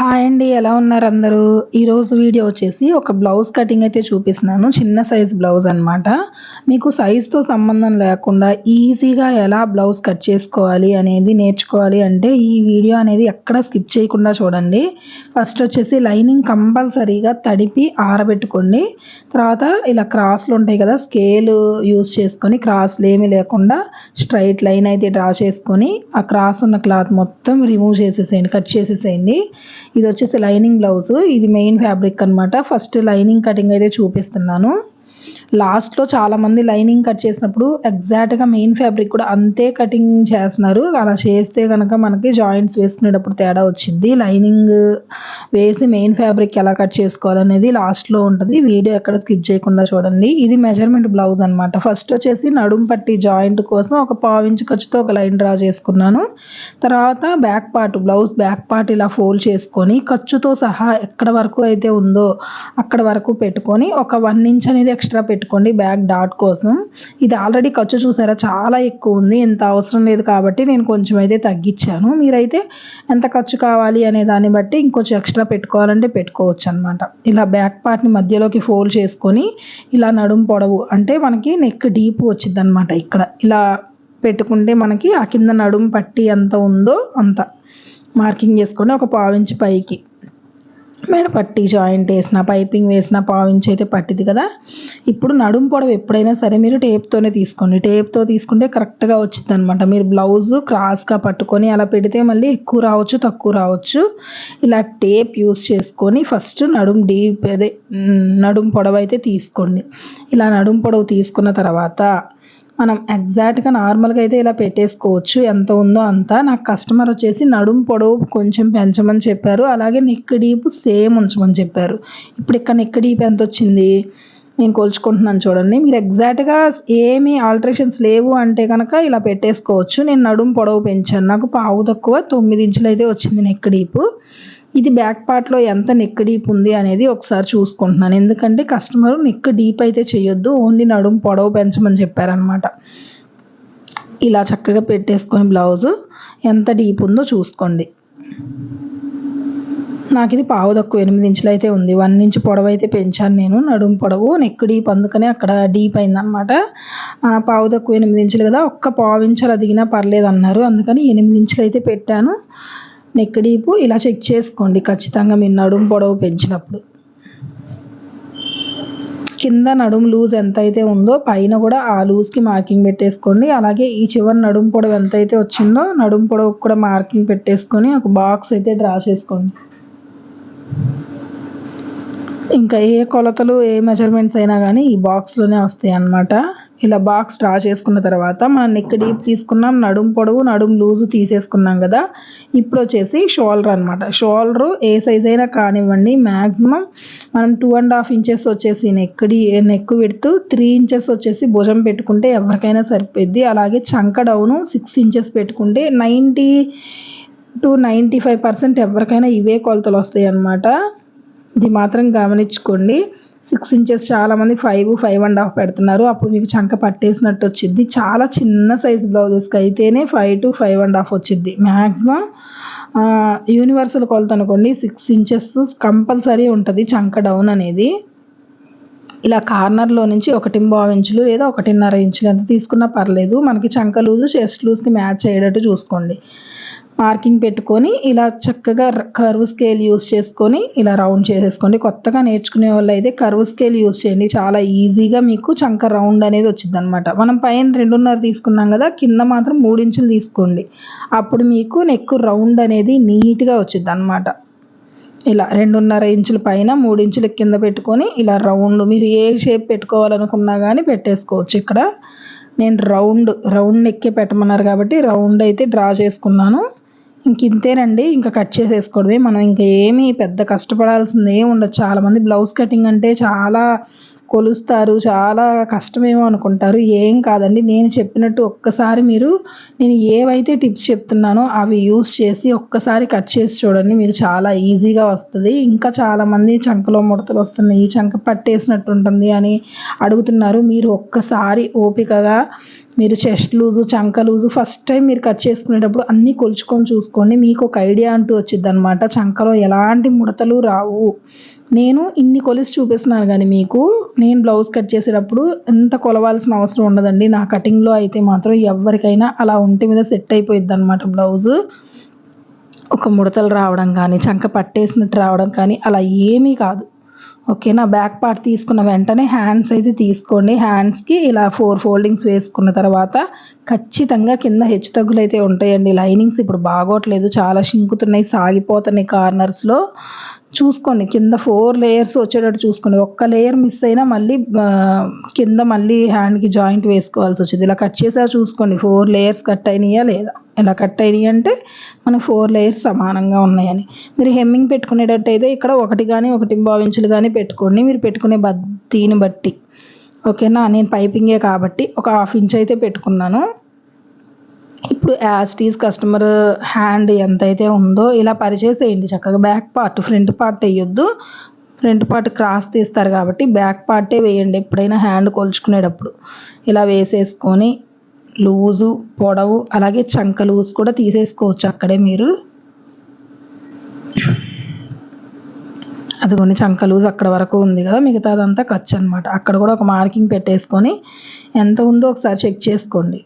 Hi అండి ఎలా ఉన్నారు అందరూ? ఈరోజు వీడియో వచ్చేసి ఒక బ్లౌజ్ కటింగ్ అయితే చూపిస్తున్నాను. చిన్న సైజ్ బ్లౌజ్ అనమాట మీకు సైజ్తో సంబంధం లేకుండా ఈజీగా ఎలా బ్లౌజ్ కట్ చేసుకోవాలి అనేది నేర్చుకోవాలి అంటే ఈ వీడియో అనేది ఎక్కడ స్కిప్ చేయకుండా చూడండి. ఫస్ట్ వచ్చేసి లైనింగ్ కంపల్సరీగా తడిపి ఆరబెట్టుకోండి. తర్వాత ఇలా క్రాస్లు ఉంటాయి కదా స్కేల్ యూస్ చేసుకొని క్రాస్లు ఏమీ లేకుండా స్ట్రైట్ లైన్ అయితే డ్రా చేసుకొని ఆ క్రాస్ ఉన్న క్లాత్ మొత్తం రిమూవ్ చేసేసేయండి కట్ చేసేసేయండి. ఇది వచ్చేసి లైనింగ్ బ్లౌజ్. ఇది మెయిన్ ఫ్యాబ్రిక్ అనమాట ఫస్ట్ లైనింగ్ కటింగ్ అయితే చూపిస్తున్నాను. లాస్ట్లో చాలామంది లైనింగ్ కట్ చేసినప్పుడు ఎగ్జాక్ట్గా మెయిన్ ఫ్యాబ్రిక్ కూడా అంతే కటింగ్ చేస్తున్నారు. అలా చేస్తే కనుక మనకి జాయింట్స్ వేసుకునేటప్పుడు తేడా వచ్చింది. లైనింగ్ వేసి మెయిన్ ఫ్యాబ్రిక్ ఎలా కట్ చేసుకోవాలనేది లాస్ట్లో ఉంటుంది. వీడియో ఎక్కడ స్కిప్ చేయకుండా చూడండి. ఇది మెజర్మెంట్ బ్లౌజ్ అనమాట ఫస్ట్ వచ్చేసి నడుము పట్టి జాయింట్ కోసం ఒక పావించి ఖర్చుతో ఒక లైన్ డ్రా చేసుకున్నాను. తర్వాత back part blouse back part ఇలా ఫోల్డ్ చేసుకొని ఖర్చుతో సహా ఎక్కడ వరకు అయితే ఉందో అక్కడ వరకు పెట్టుకొని ఒక వన్ ఇంచ్ అనేది ఎక్స్ట్రా పెట్టుకోండి బ్యాక్ డాట్ కోసం. ఇది ఆల్రెడీ ఖర్చు చూసారా? చాలా ఎక్కువ ఉంది. ఎంత అవసరం లేదు కాబట్టి నేను కొంచెం అయితే తగ్గించాను. మీరైతే ఎంత ఖర్చు కావాలి అనే దాన్ని బట్టి ఇంకొంచెం ఎక్స్ట్రా పెట్టుకోవాలంటే పెట్టుకోవచ్చు అనమాట ఇలా బ్యాక్ పార్ట్ని మధ్యలోకి ఫోల్డ్ చేసుకొని ఇలా నడుం పొడవు అంటే మనకి నెక్ డీప్ వచ్చింది అనమాట ఇక్కడ. ఇలా పెట్టుకుంటే మనకి ఆ కింద నడుం పట్టి ఎంత ఉందో అంత మార్కింగ్ చేసుకొని ఒక పావించి పైకి మెడ పట్టి జాయింట్ వేసిన పైపింగ్ వేసిన పావించి అయితే పట్టింది కదా. ఇప్పుడు నడుం పొడవు ఎప్పుడైనా సరే మీరు టేప్తోనే తీసుకోండి. టేప్తో తీసుకుంటే కరెక్ట్గా వచ్చింది అనమాట మీరు బ్లౌజ్ క్రాస్గా పట్టుకొని అలా పెడితే మళ్ళీ ఎక్కువ రావచ్చు తక్కువ రావచ్చు. ఇలా టేప్ యూస్ చేసుకొని ఫస్ట్ నడుం డీప్ అదే నడుం పొడవు అయితే తీసుకోండి. ఇలా నడుం పొడవు తీసుకున్న తర్వాత మనం ఎగ్జాక్ట్గా నార్మల్గా అయితే ఇలా పెట్టేసుకోవచ్చు. ఎంత ఉందో అంత. నాకు కస్టమర్ వచ్చేసి నడుం పొడవు కొంచెం పెంచమని చెప్పారు. అలాగే నెక్ డీప్ సేమ్ ఉంచమని చెప్పారు. ఇప్పుడు ఇక్కడ నెక్ డీప్ ఎంత వచ్చింది? నేను కొలుచుకుంటున్నాను చూడండి. మీరు ఎగ్జాక్ట్గా ఏమీ ఆల్టరేషన్స్ లేవు అంటే కనుక ఇలా పెట్టేసుకోవచ్చు. నేను నడుం పొడవు పెంచాను. నాకు పావు తక్కువ తొమ్మిది ఇంచులు అయితే వచ్చింది నెక్ డీప్ ఇది బ్యాక్ పార్ట్లో ఎంత నెక్ డీప్ ఉంది అనేది ఒకసారి చూసుకుంటున్నాను. ఎందుకంటే కస్టమర్ నెక్ డీప్ అయితే చేయొద్దు ఓన్లీ నడుం పొడవు పెంచమని చెప్పారనమాట ఇలా చక్కగా పెట్టేసుకొని బ్లౌజ్ ఎంత డీప్ ఉందో చూసుకోండి. నాకు ఇది పావు తక్కువ ఎనిమిది ఇంచులు అయితే ఉంది. వన్ ఇంచ్ పొడవు అయితే పెంచాను నేను. నడుం పొడవు నెక్ డీప్ అందుకనే అక్కడ డీప్ అయిందనమాట పావు తక్కువ ఎనిమిది ఇంచులు కదా ఒక్క పావు ఇంచులు దిగినా పర్లేదు అన్నారు. అందుకని ఎనిమిది ఇంచులు అయితే పెట్టాను. నెక్ డీపు ఇలా చెక్ చేసుకోండి. ఖచ్చితంగా మీరు నడుము పొడవు పెంచినప్పుడు. కింద నడుము లూజ్ ఎంత అయితే ఉందో పైన కూడా ఆ లూజ్కి మార్కింగ్ పెట్టేసుకోండి. అలాగే ఈ చివరి నడుము పొడవు ఎంత అయితే వచ్చిందో నడుము పొడవు కూడా మార్కింగ్ పెట్టేసుకొని ఒక బాక్స్ అయితే డ్రా చేసుకోండి. ఇంకా ఏ కొలతలు ఏ మెజర్మెంట్స్ అయినా కానీ ఈ బాక్స్లోనే వస్తాయి అన్నమాట ఇలా బాక్స్ డ్రా చేసుకున్న తర్వాత మనం నెక్ డీప్ తీసుకున్నాం. నడుం పొడవు నడుం లూజు తీసేసుకున్నాం కదా. ఇప్పుడు వచ్చేసి షోల్డర్ అనమాట షోల్డరు ఏ సైజ్ అయినా కానివ్వండి మ్యాక్సిమం మనం టూ అండ్ హాఫ్ ఇంచెస్ వచ్చేసి నెక్ డీ నెక్ పెడుతూ త్రీ ఇంచెస్ వచ్చేసి భుజం పెట్టుకుంటే ఎవరికైనా సరిపోద్ది. అలాగే చంక డౌను సిక్స్ ఇంచెస్ పెట్టుకుంటే ninety to ninety five percent ఎవరికైనా ఇవే కొలతలు వస్తాయి అన్నమాట ఇది మాత్రం గమనించుకోండి. సిక్స్ ఇంచెస్ చాలామంది ఫైవ్ ఫైవ్ అండ్ హాఫ్ పెడుతున్నారు. అప్పుడు మీకు చంక పట్టేసినట్టు వచ్చింది చాలా చిన్న సైజ్ బ్లౌజెస్కి అయితేనే five to five and half వచ్చింది మ్యాక్సిమం యూనివర్సల్ కొలత అనుకోండి. సిక్స్ ఇంచెస్ కంపల్సరీ ఉంటుంది చంక డౌన్ అనేది. ఇలా కార్నర్లో నుంచి ఒకటి బావు ఇంచులు లేదా ఒకటిన్నర ఇంచులు ఎంత తీసుకున్నా పర్లేదు. మనకి చంక లూజు చెస్ట్ లూజ్కి మ్యాచ్ అయ్యేటట్టు చూసుకోండి. మార్కింగ్ పెట్టుకొని ఇలా చక్కగా కర్వ్ స్కేల్ యూస్ చేసుకొని ఇలా రౌండ్ చేసేసుకోండి. కొత్తగా నేర్చుకునే వాళ్ళు అయితే కర్వ్ స్కేల్ యూస్ చేయండి. చాలా ఈజీగా మీకు చంక రౌండ్ అనేది వచ్చింది అనమాట మనం పైన రెండున్నర తీసుకున్నాం కదా కింద మాత్రం మూడు ఇంచులు తీసుకోండి. అప్పుడు మీకు నెక్ రౌండ్ అనేది నీట్గా వచ్చింది అనమాట ఇలా రెండున్నర ఇంచుల పైన మూడు ఇంచుల కింద పెట్టుకొని ఇలా రౌండ్ మీరు ఏ షేప్ పెట్టుకోవాలనుకున్నా కానీ పెట్టేసుకోవచ్చు. ఇక్కడ నేను రౌండ్ రౌండ్ నెక్కే పెట్టమన్నారు కాబట్టి రౌండ్ అయితే డ్రా చేసుకున్నాను. ఇంక ఇంతేనండి. ఇంకా కట్ చేసేసుకోవడమే. మనం ఇంకా ఏమీ పెద్ద కష్టపడాల్సింది ఏమి ఉండదు చాలామంది బ్లౌజ్ కటింగ్ అంటే చాలా కొలుస్తారు. చాలా కష్టమేమో అనుకుంటారు. ఏం కాదండి. నేను చెప్పినట్టు ఒక్కసారి మీరు నేను ఏవైతే టిప్స్ చెప్తున్నానో అవి యూస్ చేసి ఒక్కసారి కట్ చేసి చూడండి. మీకు చాలా ఈజీగా వస్తుంది. ఇంకా చాలామంది చంకలో ముడతలు వస్తున్నాయి. చంక పట్టేసినట్టు ఉంటుంది అని అడుగుతున్నారు. మీరు ఒక్కసారి ఓపికగా మీరు చెస్ట్ లూజు చంక లూజు ఫస్ట్ టైం మీరు కట్ చేసుకునేటప్పుడు అన్నీ కొలుచుకొని చూసుకోండి. మీకు ఒక ఐడియా అంటూ వచ్చింది అనమాట చంకలో ఎలాంటి ముడతలు రావు. నేను ఇన్ని కొలిసి చూపిస్తున్నాను కానీ మీకు నేను బ్లౌజ్ కట్ చేసేటప్పుడు ఎంత కొలవాల్సిన అవసరం ఉండదండి. నా కటింగ్లో అయితే మాత్రం ఎవరికైనా అలా ఒంటి మీద సెట్ అయిపోయింది అనమాట బ్లౌజు ఒక ముడతలు రావడం కానీ చంక పట్టేసినట్టు రావడం కానీ అలా ఏమీ కాదు. ఓకే నా బ్యాక్ పార్ట్ తీసుకున్న వెంటనే హ్యాండ్స్ అయితే తీసుకోండి. హ్యాండ్స్కి ఇలా ఫోర్ ఫోల్డింగ్స్ వేసుకున్న తర్వాత ఖచ్చితంగా కింద హెచ్చు తగ్గులు అయితే ఉంటాయండి. లైనింగ్స్ ఇప్పుడు బాగోట్లేదు. చాలా షింకుతున్నాయి సాగిపోతున్నాయి కార్నర్స్లో చూసుకోండి. కింద ఫోర్ లేయర్స్ వచ్చేటట్టు చూసుకోండి. ఒక్క లేయర్ మిస్ అయినా మళ్ళీ కింద మళ్ళీ హ్యాండ్కి జాయింట్ వేసుకోవాల్సి వచ్చింది. ఇలా కట్ చేసా చూసుకోండి. ఫోర్ లేయర్స్ కట్ అయినాయా లేదా? ఇలా కట్ అయినాయి అంటే మనకు ఫోర్ లేయర్స్ సమానంగా ఉన్నాయని. మీరు హెమ్మింగ్ పెట్టుకునేటట్టయితే ఇక్కడ ఒకటి కానీ ఒకటి ఇంచులు కానీ పెట్టుకోండి. మీరు పెట్టుకునే బద్దీని బట్టి. ఓకేనా? నేను పైపింగే కాబట్టి ఒక హాఫ్ ఇంచ్ అయితే పెట్టుకున్నాను. ఇప్పుడు యాజ్ కస్టమర్ హ్యాండ్ ఎంతైతే ఉందో ఇలా పరిచేసేయండి. చక్కగా బ్యాక్ పార్ట్ ఫ్రంట్ పార్ట్ వేయొద్దు. ఫ్రంట్ పార్ట్ క్రాస్ తీస్తారు కాబట్టి బ్యాక్ పార్టే వేయండి ఎప్పుడైనా హ్యాండ్ కొలుచుకునేటప్పుడు. ఇలా వేసేసుకొని లూజు పొడవు అలాగే చంక లూజ్ కూడా తీసేసుకోవచ్చు అక్కడే మీరు. అదిగోని చంక లూజ్ అక్కడ వరకు ఉంది కదా మిగతాదంతా ఖర్చు అనమాట అక్కడ కూడా ఒక మార్కింగ్ పెట్టేసుకొని ఎంత ఉందో ఒకసారి చెక్ చేసుకోండి.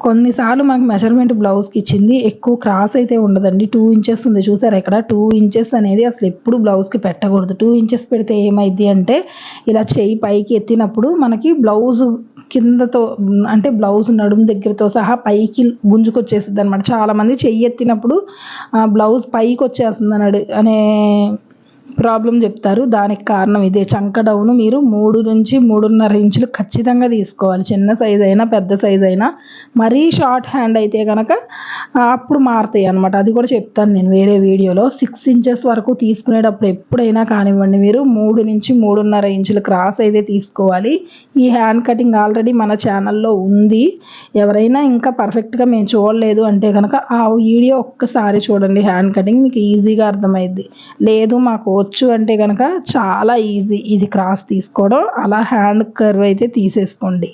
కొన్నిసార్లు మాకు మెజర్మెంట్ బ్లౌజ్కి ఇచ్చింది. ఎక్కువ క్రాస్ అయితే ఉండదండి. టూ ఇంచెస్ ఉంది. చూసారా ఇక్కడ? టూ ఇంచెస్ అనేది అసలు ఎప్పుడు బ్లౌజ్కి పెట్టకూడదు. టూ ఇంచెస్ పెడితే ఏమైంది అంటే ఇలా చెయ్యి పైకి ఎత్తినప్పుడు మనకి బ్లౌజ్ కిందతో అంటే బ్లౌజ్ నడుము దగ్గరతో సహా పైకి గుంజుకొచ్చేస్తుంది అనమాట చాలామంది చెయ్యి ఎత్తినప్పుడు ఆ, బ్లౌజ్ పైకి వచ్చేస్తుంది అన్నాడు అనే ప్రాబ్లం చెప్తారు. దానికి కారణం ఇదే. చంక డౌను మీరు మూడు నుంచి మూడున్నర ఇంచులు ఖచ్చితంగా తీసుకోవాలి. చిన్న సైజ్ అయినా పెద్ద సైజ్ అయినా. మరీ షార్ట్ హ్యాండ్ అయితే కనుక అప్పుడు మారుతాయి అనమాట అది కూడా చెప్తాను నేను వేరే వీడియోలో. సిక్స్ ఇంచెస్ వరకు తీసుకునేటప్పుడు ఎప్పుడైనా కానివ్వండి మీరు మూడు నుంచి మూడున్నర ఇంచులు క్రాస్ అయితే తీసుకోవాలి. ఈ హ్యాండ్ కటింగ్ ఆల్రెడీ మన ఛానల్లో ఉంది. ఎవరైనా ఇంకా పర్ఫెక్ట్గా మేము చూడలేదు అంటే కనుక ఆ వీడియో ఒక్కసారి చూడండి హ్యాండ్ కటింగ్. మీకు ఈజీగా అర్థమైద్ది. లేదు మాకు వచ్చు అంటే కనుక చాలా ఈజీ ఇది క్రాస్ తీసుకోవడం. అలా హ్యాండ్ కర్వ్ అయితే తీసేసుకోండి.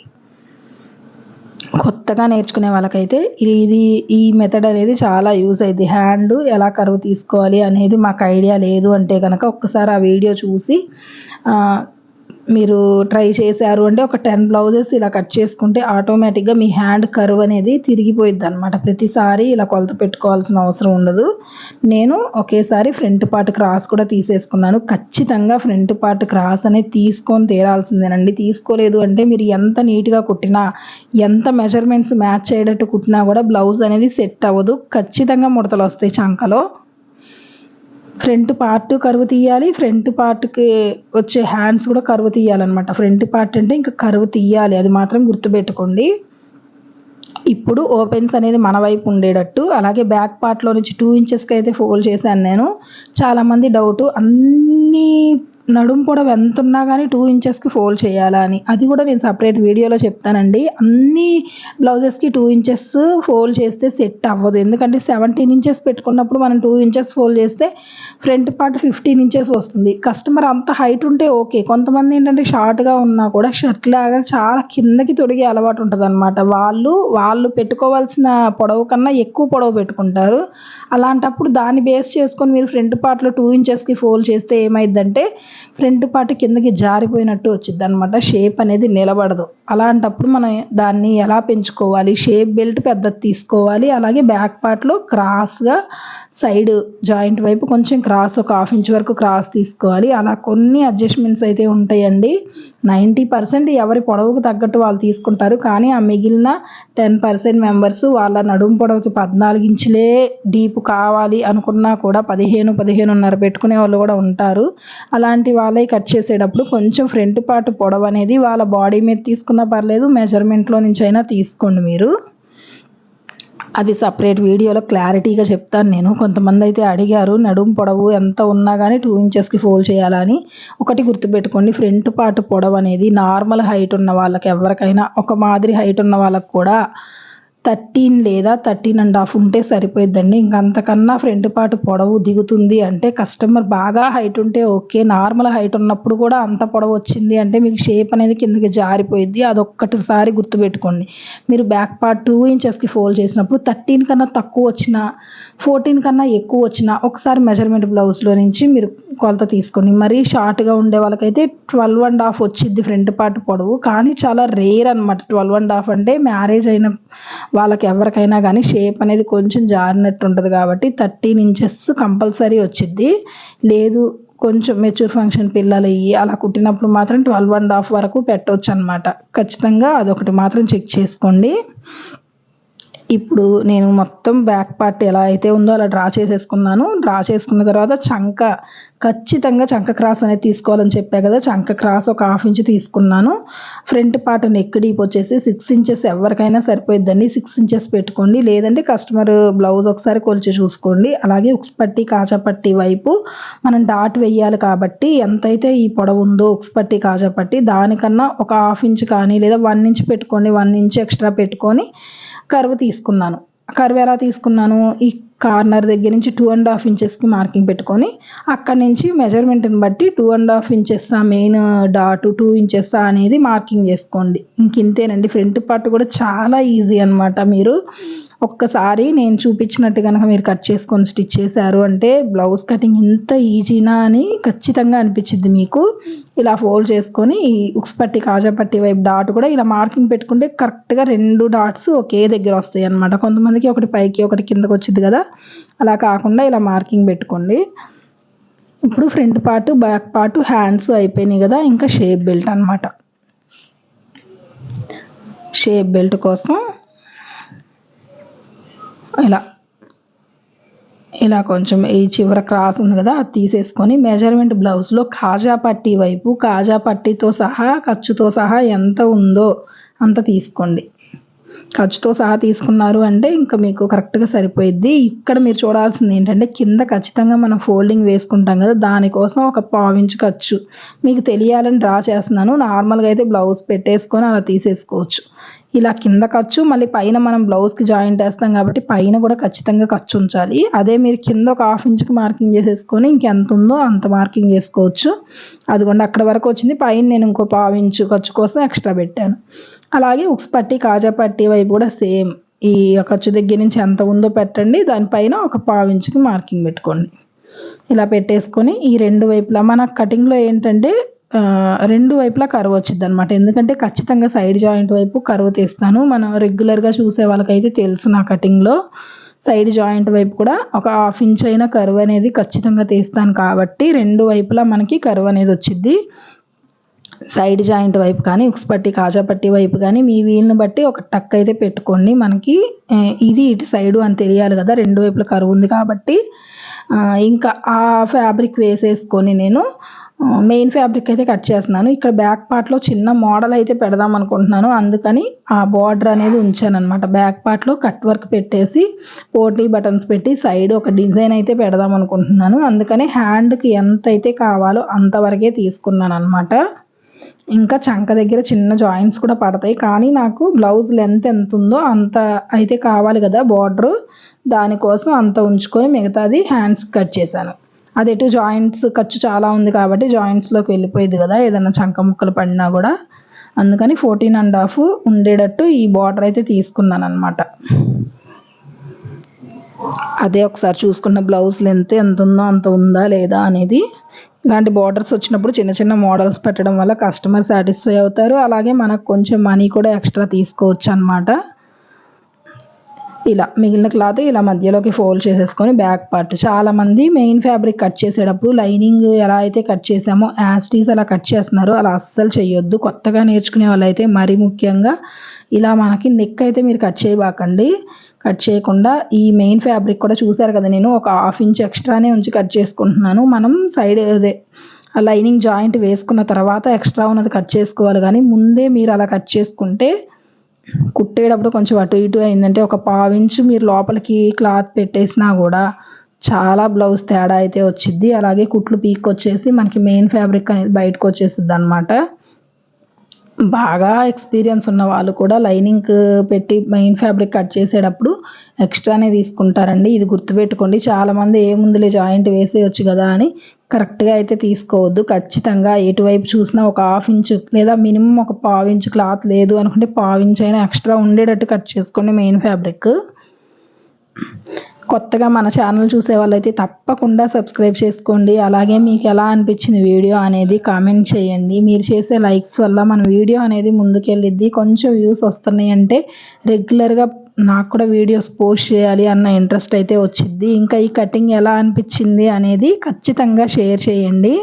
కొత్తగా నేర్చుకునే వాళ్ళకైతే ఇది ఈ మెథడ్ అనేది చాలా యూస్ అయింది హ్యాండ్ ఎలా కరువు తీసుకోవాలి అనేది మాకు ఐడియా లేదు అంటే కనుక ఒక్కసారి ఆ వీడియో చూసి మీరు ట్రై చేశారు అంటే ఒక టెన్ బ్లౌజెస్ ఇలా కట్ చేసుకుంటే ఆటోమేటిక్గా మీ హ్యాండ్ కర్వ్ అనేది తిరిగిపోయిద్ది అనమాట ప్రతిసారి ఇలా కొలత పెట్టుకోవాల్సిన అవసరం ఉండదు. నేను ఒకేసారి ఫ్రంట్ పార్ట్ క్రాస్ కూడా తీసేసుకున్నాను. ఖచ్చితంగా ఫ్రంట్ పార్ట్ క్రాస్ అనేది తీసుకొని తీరాల్సిందేనండి తీసుకోలేదు అంటే మీరు ఎంత నీట్గా కుట్టినా ఎంత మెజర్మెంట్స్ మ్యాచ్ అయ్యేటట్టు కుట్టినా కూడా బ్లౌజ్ అనేది సెట్ అవ్వదు. ఖచ్చితంగా ముడతలు వస్తాయి చంకలో. ఫ్రంట్ పార్ట్ కరువు తీయాలి ఫ్రంట్ పార్ట్కి వచ్చే హ్యాండ్స్ కూడా కరువు తీయాలన్నమాట. ఫ్రంట్ పార్ట్ అంటే ఇంకా కరువు తీయాలి అది మాత్రం గుర్తుపెట్టుకోండి. ఇప్పుడు ఓపెన్స్ అనేది మన వైపు ఉండేటట్టు అలాగే బ్యాక్ పార్ట్లో నుంచి టూ ఇంచెస్కి అయితే ఫోల్డ్ చేశాను నేను. చాలామంది డౌట్ అన్ని నడుం పొడవు ఎంత ఉన్నా కానీ టూ ఇంచెస్కి ఫోల్డ్ చేయాలా అని. అది కూడా నేను సపరేట్ వీడియోలో చెప్తానండి. అన్ని బ్లౌజెస్కి టూ ఇంచెస్ ఫోల్డ్ చేస్తే సెట్ అవ్వదు. ఎందుకంటే సెవెంటీన్ ఇంచెస్ పెట్టుకున్నప్పుడు మనం టూ ఇంచెస్ ఫోల్డ్ చేస్తే ఫ్రంట్ పార్ట్ ఫిఫ్టీన్ ఇంచెస్ వస్తుంది. కస్టమర్ అంత హైట్ ఉంటే ఓకే కొంతమంది ఏంటంటే షార్ట్గా ఉన్నా కూడా షర్ట్ లాగా చాలా కిందకి తొడిగే అలవాటు ఉంటుంది అనమాట వాళ్ళు వాళ్ళు పెట్టుకోవాల్సిన పొడవు కన్నా ఎక్కువ పొడవు పెట్టుకుంటారు. అలాంటప్పుడు దాన్ని బేస్ చేసుకొని మీరు ఫ్రంట్ పార్ట్లో టూ ఇంచెస్కి ఫోల్డ్ చేస్తే ఏమైందంటే ఫ్రంట్ పార్ట్ కిందకి జారిపోయినట్టు వచ్చింది అనమాట షేప్ అనేది నిలబడదు. అలాంటప్పుడు మనం దాన్ని ఎలా పెంచుకోవాలి? షేప్ బెల్ట్ పెద్దది తీసుకోవాలి. అలాగే బ్యాక్ పార్ట్లో క్రాస్గా సైడ్ జాయింట్ వైపు కొంచెం క్రాస్ ఒక హాఫ్ ఇంచ్ వరకు క్రాస్ తీసుకోవాలి. అలా కొన్ని అడ్జస్ట్మెంట్స్ అయితే ఉంటాయండి. నైంటీ పర్సెంట్ ఎవరి పొడవుకు తగ్గట్టు వాళ్ళు తీసుకుంటారు. కానీ ఆ మిగిలిన టెన్ పర్సెంట్ మెంబర్స్ వాళ్ళ నడుము పొడవుకి పద్నాలుగు ఇంచులే డీప్ కావాలి అనుకున్నా కూడా పదిహేను పదిహేనున్నర పెట్టుకునే వాళ్ళు కూడా ఉంటారు. అలాంటి వాళ్ళే కట్ చేసేటప్పుడు కొంచెం ఫ్రంట్ పార్ట్ పొడవు అనేది వాళ్ళ బాడీ మీద తీసుకున్నా పర్లేదు మెజర్మెంట్లో నుంచి అయినా తీసుకోండి మీరు. అది సపరేట్ వీడియోలో క్లారిటీగా చెప్తాను నేను. కొంతమంది అయితే అడిగారు నడుము పొడవు ఎంత ఉన్నా కానీ టూ ఇంచెస్కి ఫోల్డ్ చేయాలని ఒకటి గుర్తుపెట్టుకోండి ఫ్రంట్ పార్ట్ పొడవు అనేది నార్మల్ హైట్ ఉన్న వాళ్ళకి ఎవరికైనా ఒక మాదిరి హైట్ ఉన్న వాళ్ళకి కూడా థర్టీన్ లేదా థర్టీన్ అండ్ హాఫ్ ఉంటే సరిపోయిద్దండి. ఇంక అంతకన్నా ఫ్రంట్ పార్ట్ పొడవు దిగుతుంది అంటే కస్టమర్ బాగా హైట్ ఉంటే ఓకే. నార్మల్ హైట్ ఉన్నప్పుడు కూడా అంత పొడవు వచ్చింది అంటే మీకు షేప్ అనేది కిందకి జారిపోయింది అదొక్కటిసారి గుర్తుపెట్టుకోండి. మీరు బ్యాక్ పార్ట్ టూ ఇంచెస్కి ఫోల్డ్ చేసినప్పుడు థర్టీన్ కన్నా తక్కువ వచ్చిన ఫోర్టీన్ కన్నా ఎక్కువ వచ్చిన ఒకసారి మెజర్మెంట్ బ్లౌజ్లో నుంచి మీరు కొలత తీసుకోండి. మరీ షార్ట్గా ఉండే వాళ్ళకైతే ట్వెల్వ్ అండ్ హాఫ్ వచ్చింది ఫ్రంట్ పార్ట్ పొడవు. కానీ చాలా రేర్ అనమాట ట్వెల్వ్ అండ్ హాఫ్ అంటే మ్యారేజ్ అయిన వాళ్ళకి ఎవరికైనా కానీ షేప్ అనేది కొంచెం జారినట్టు ఉంటుంది కాబట్టి థర్టీన్ ఇంచెస్ కంపల్సరీ వచ్చింది లేదు కొంచెం మెచ్యూర్ ఫంక్షన్ పిల్లలు అయ్యి అలా కుట్టినప్పుడు మాత్రం ట్వెల్వ్ అండ్ హాఫ్ వరకు పెట్టవచ్చు అనమాట ఖచ్చితంగా అదొకటి మాత్రం చెక్ చేసుకోండి. ఇప్పుడు నేను మొత్తం బ్యాక్ పార్ట్ ఎలా అయితే ఉందో అలా డ్రా చేసేసుకున్నాను. డ్రా చేసుకున్న తర్వాత చంక ఖచ్చితంగా చంక క్రాస్ అనేది తీసుకోవాలని చెప్పా కదా చంక క్రాస్ ఒక హాఫ్ ఇంచ్ తీసుకున్నాను. ఫ్రంట్ పార్ట్ నెక్ డీప్ వచ్చేసి సిక్స్ ఇంచెస్ ఎవరికైనా సరిపోయిద్దండి. సిక్స్ ఇంచెస్ పెట్టుకోండి. లేదంటే కస్టమర్ బ్లౌజ్ ఒకసారి కొలిచి చూసుకోండి. అలాగే ఉక్స్ పట్టి కాజా పట్టి వైపు మనం డాట్ వేయాలి కాబట్టి ఎంతైతే ఈ పొడవు ఉందో ఉక్స్ పట్టి కాజా పట్టి దానికన్నా ఒక హాఫ్ ఇంచ్ కానీ లేదా వన్ ఇంచ్ పెట్టుకోండి. వన్ ఇంచ్ ఎక్స్ట్రా పెట్టుకొని కర్వ్ తీసుకున్నాను. కర్వ్ ఎలా తీసుకున్నాను? ఈ కార్నర్ దగ్గర నుంచి టూ అండ్ హాఫ్ ఇంచెస్కి మార్కింగ్ పెట్టుకొని అక్కడ నుంచి మెజర్మెంట్ని బట్టి two and half inches main dot two inches అనేది మార్కింగ్ చేసుకోండి. ఇంక ఇంతేనండి. ఫ్రంట్ పార్ట్ కూడా చాలా ఈజీ అనమాట మీరు. ఒక్కసారి నేను చూపించినట్టు కనుక మీరు కట్ చేసుకొని స్టిచ్ చేశారు అంటే బ్లౌజ్ కటింగ్ ఇంత ఈజీనా అని ఖచ్చితంగా అనిపించింది మీకు. ఇలా ఫోల్డ్ చేసుకొని ఈ ఉక్స్ పట్టి కాజా పట్టి వైపు డాట్ కూడా ఇలా మార్కింగ్ పెట్టుకుంటే కరెక్ట్గా రెండు డాట్స్ ఒకే దగ్గర వస్తాయి అనమాట కొంతమందికి ఒకటి పైకి ఒకటి కిందకి వచ్చింది కదా. అలా కాకుండా ఇలా మార్కింగ్ పెట్టుకోండి. ఇప్పుడు front part back part hands అయిపోయినాయి కదా. ఇంకా షేప్ బెల్ట్ అనమాట షేప్ బెల్ట్ కోసం ఇలా. ఇలా కొంచెం ఈ చివర క్రాస్ ఉంది కదా అది తీసేసుకొని మెజర్మెంట్ బ్లౌజ్లో కాజా పట్టీ వైపు కాజా పట్టీతో సహా ఖర్చుతో సహా ఎంత ఉందో అంత తీసుకోండి. ఖర్చుతో సహా తీసుకున్నారు అంటే ఇంకా మీకు కరెక్ట్గా సరిపోయిద్ది. ఇక్కడ మీరు చూడాల్సింది ఏంటంటే కింద ఖచ్చితంగా మనం ఫోల్డింగ్ వేసుకుంటాం కదా దానికోసం ఒక పావించు ఖర్చు. మీకు తెలియాలని డ్రా చేస్తున్నాను. నార్మల్గా అయితే బ్లౌజ్ పెట్టేసుకొని అలా తీసేసుకోవచ్చు. ఇలా కింద ఖర్చు మళ్ళీ పైన మనం బ్లౌజ్కి జాయింట్ వేస్తాం కాబట్టి పైన కూడా ఖచ్చితంగా ఖర్చు ఉంచాలి. అదే మీరు కింద ఒక హాఫ్ ఇంచ్కి మార్కింగ్ చేసేసుకొని ఇంకెంత ఉందో అంత మార్కింగ్ చేసుకోవచ్చు. అదిగోండి అక్కడ వరకు వచ్చింది. పైన నేను ఇంకో పావు ఇంచు ఖర్చు కోసం ఎక్స్ట్రా పెట్టాను. అలాగే ఉక్స్ పట్టి కాజా పట్టి వైపు కూడా సేమ్. ఈ ఖర్చు దగ్గర నుంచి ఎంత ఉందో పెట్టండి దానిపైన ఒక పావు ఇంచుకి మార్కింగ్ పెట్టుకోండి. ఇలా పెట్టేసుకొని ఈ రెండు వైపులా మన కటింగ్లో ఏంటంటే రెండు వైపులా కరువు వచ్చింది అనమాట ఎందుకంటే ఖచ్చితంగా సైడ్ జాయింట్ వైపు కరువు తీస్తాను. మనం రెగ్యులర్గా చూసే వాళ్ళకైతే తెలుసు నా కటింగ్లో. సైడ్ జాయింట్ వైపు కూడా ఒక హాఫ్ ఇంచ్ అయిన కరువు అనేది ఖచ్చితంగా తీస్తాను కాబట్టి రెండు వైపులా మనకి కరువు అనేది వచ్చింది సైడ్ జాయింట్ వైపు కానీ ఉక్స్ పట్టి కాజా పట్టి వైపు కానీ మీ వీల్ని బట్టి ఒక టక్ అయితే పెట్టుకోండి. మనకి ఇది ఇటు సైడు అని తెలియాలి కదా రెండు వైపుల కరువు ఉంది కాబట్టి ఇంకా ఆ ఫ్యాబ్రిక్ వేసేసుకొని నేను మెయిన్ ఫ్యాబ్రిక్ అయితే కట్ చేస్తున్నాను. ఇక్కడ బ్యాక్ పార్ట్లో చిన్న మోడల్ అయితే పెడదాం అనుకుంటున్నాను. అందుకని ఆ బార్డర్ అనేది ఉంచాను అనమాట బ్యాక్ పార్ట్లో కట్ వర్క్ పెట్టేసి పోటీ బటన్స్ పెట్టి సైడ్ ఒక డిజైన్ అయితే పెడదాం అనుకుంటున్నాను. అందుకని హ్యాండ్కి ఎంత అయితే కావాలో అంతవరకే తీసుకున్నాను అనమాట ఇంకా చంక దగ్గర చిన్న జాయింట్స్ కూడా పడతాయి. కానీ నాకు బ్లౌజ్ లెంత్ ఎంత ఉందో అంత అయితే కావాలి కదా బార్డరు. దానికోసం అంత ఉంచుకొని మిగతాది హ్యాండ్స్ కట్ చేశాను. అది ఎటు జాయింట్స్ ఖర్చు చాలా ఉంది కాబట్టి జాయింట్స్లోకి వెళ్ళిపోయేది కదా ఏదైనా చంక ముక్కలు పడినా కూడా. అందుకని ఫోర్టీన్ అండ్ హాఫ్ ఉండేటట్టు ఈ బార్డర్ అయితే తీసుకున్నాను అనమాట అదే ఒకసారి చూసుకున్న బ్లౌజ్ లెంత్ ఎంత ఉందో అంత ఉందా లేదా అనేది ఇలాంటి బార్డర్స్ వచ్చినప్పుడు చిన్న చిన్న మోడల్స్ పెట్టడం వల్ల కస్టమర్ సాటిస్ఫై అవుతారు. అలాగే మనకు కొంచెం మనీ కూడా ఎక్స్ట్రా తీసుకోవచ్చు అనమాట ఇలా మిగిలిన క్లాత్ ఇలా మధ్యలోకి ఫోల్డ్ చేసేసుకొని బ్యాక్ పార్ట్ చాలామంది మెయిన్ ఫ్యాబ్రిక్ కట్ చేసేటప్పుడు లైనింగ్ ఎలా అయితే కట్ చేసామో యాస్టీస్ అలా కట్ చేస్తున్నారు. అలా అస్సలు చేయొద్దు కొత్తగా నేర్చుకునే వాళ్ళైతే మరీ ముఖ్యంగా ఇలా మనకి నెక్ అయితే మీరు కట్ చేయబాకండి. కట్ చేయకుండా ఈ మెయిన్ ఫ్యాబ్రిక్ కూడా చూసారు కదా నేను ఒక హాఫ్ ఇంచ్ ఎక్స్ట్రానే ఉంచి కట్ చేసుకుంటున్నాను. మనం సైడ్ అదే లైనింగ్ జాయింట్ వేసుకున్న తర్వాత ఎక్స్ట్రా ఉన్నది కట్ చేసుకోవాలి. కానీ ముందే మీరు అలా కట్ చేసుకుంటే కుట్టేటప్పుడు కొంచెం అటు ఇటు అయిందంటే ఒక పావించు మీరు లోపలికి క్లాత్ పెట్టేసినా కూడా చాలా బ్లౌజ్ తేడా అయితే వచ్చింది అలాగే కుట్లు పీక్ వచ్చేసి మనకి మెయిన్ ఫ్యాబ్రిక్ అనేది బయటకు వచ్చేస్తుంది అనమాట బాగా ఎక్స్పీరియన్స్ ఉన్న వాళ్ళు కూడా లైనింగ్ పెట్టి మెయిన్ ఫ్యాబ్రిక్ కట్ చేసేటప్పుడు ఎక్స్ట్రానే తీసుకుంటారండి. ఇది గుర్తుపెట్టుకోండి. చాలామంది ఏముందిలే జాయింట్ వేసేయచ్చు కదా అని కరెక్ట్గా అయితే తీసుకోవద్దు. ఖచ్చితంగా ఎటువైపు చూసినా ఒక హాఫ్ ఇంచు లేదా మినిమం ఒక పావు ఇంచు క్లాత్ లేదు అనుకుంటే పావు ఇంచు అయినా ఎక్స్ట్రా ఉండేటట్టు కట్ చేసుకోండి మెయిన్ ఫ్యాబ్రిక్ కొత్తగా మన ఛానల్ చూసే వాళ్ళైతే తప్పకుండా సబ్స్క్రైబ్ చేసుకోండి. అలాగే మీకు ఎలా అనిపించింది వీడియో అనేది కామెంట్ చేయండి. మీరు చేసే లైక్స్ వల్ల మన వీడియో అనేది ముందుకెళ్ళిద్ది. కొంచెం వ్యూస్ వస్తున్నాయి అంటే రెగ్యులర్గా నాకు కూడా వీడియోస్ పోస్ట్ చేయాలి అన్న ఇంట్రెస్ట్ అయితే వచ్చింది ఇంకా ఈ కటింగ్ ఎలా అనిపించింది అనేది ఖచ్చితంగా షేర్ చేయండి.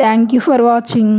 Thank you for watching.